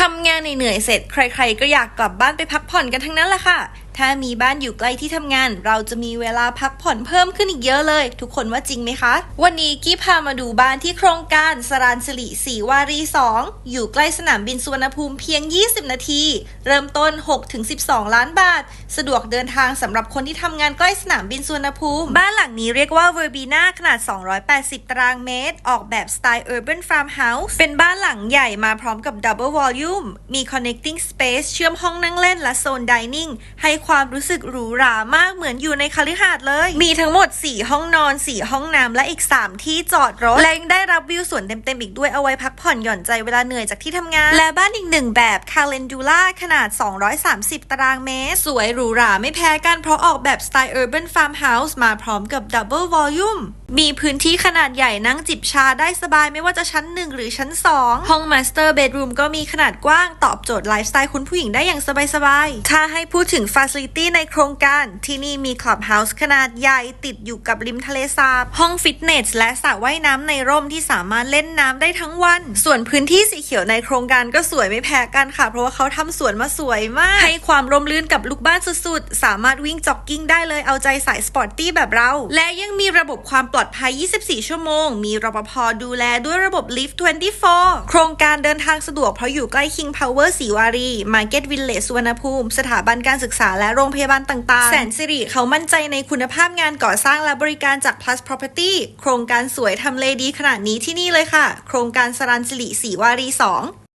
ทำงานเหนื่อยเสร็จใครๆ ก็อยากกลับบ้านไปพักผ่อนกันทั้งนั้นแหละค่ะ ถ้ามีบ้านอยู่ใกล้ที่ทำงาน เราจะมีเวลาพักผ่อนเพิ่มขึ้นอีกเยอะเลย ทุกคนว่าจริงไหมคะ วันนี้กี้พามาดูบ้านที่โครงการสรานสิริสีวารี 2 อยู่ใกล้สนามบินสุวรรณภูมิเพียง 20 นาที เริ่มต้น 6-12 ล้านบาท สะดวกเดินทางสำหรับคนที่ทำงานใกล้สนามบินสุวรรณภูมิ บ้านหลังนี้เรียกว่า Verbena ขนาด 280 ตารางเมตร ออกแบบสไตล์ Urban Farmhouse เฮาส์เป็นบ้านหลังใหญ่มาพร้อมกับ Double Volume มี Connecting Space เชื่อมห้องนั่งเล่นและโซน Dining ให้ความรู้สึกหรูหรามากเหมือนอยู่ในคฤหาสน์เลย มีทั้งหมด 4 ห้องนอน 4 ห้องน้ำและอีก 3 ที่จอดรถ และยังได้รับวิวสวนเต็มๆอีกด้วยเอาไว้พักผ่อนหย่อนใจเวลาเหนื่อยจากที่ทำงาน และบ้านอีกหนึ่งแบบ Calendula ขนาด 230 ตารางเมตร สวยหรูหราไม่แพ้กันเพราะออกแบบสไตล์ Urban Farmhouse มาพร้อมกับ Double Volume มีพื้นที่ขนาดใหญ่นั่งจิบชาได้สบายไม่ว่าจะชั้น 1 หรือชั้น 2 ห้อง Master Bedroom ก็มีขนาดกว้างตอบโจทย์ไลฟ์สไตล์คุณผู้หญิงได้อย่างสบายๆ ถ้าให้พูดถึง Facility ในโครงการ ที่นี่มี Clubhouse ขนาดใหญ่ติดอยู่กับริมทะเลสาบ ห้องฟิตเนสและสระว่ายน้ำในร่มที่สามารถเล่นน้ำได้ทั้งวัน ส่วนพื้นที่สีเขียวในโครงการก็สวยไม่แพ้กันค่ะ เพราะว่าเขาทำสวนมาสวยมาก ให้ความร่มรื่นกับลูกบ้านสุดๆ สามารถวิ่งจ็อกกิ้งได้เลยเอาใจสายสปอร์ตตี้แบบเรา และยังมีระบบความปลอดลอดภัย 24 ชั่วโมง มีรปภดูแลด้วยระบบ Lift 24 โครงการเดินทางสะดวกเพราะอยู่ใกล้ King Power สีวารี Market Village สุวรรณภูมิ สถาบันการศึกษาและโรงพยาบาลต่างๆ แสนสิริเขามั่นใจในคุณภาพงานก่อสร้างและบริการจาก Plus Property โครงการสวยทำเลดีขนาดนี้ที่นี่เลยค่ะ โครงการสรันสิริสีวารี 2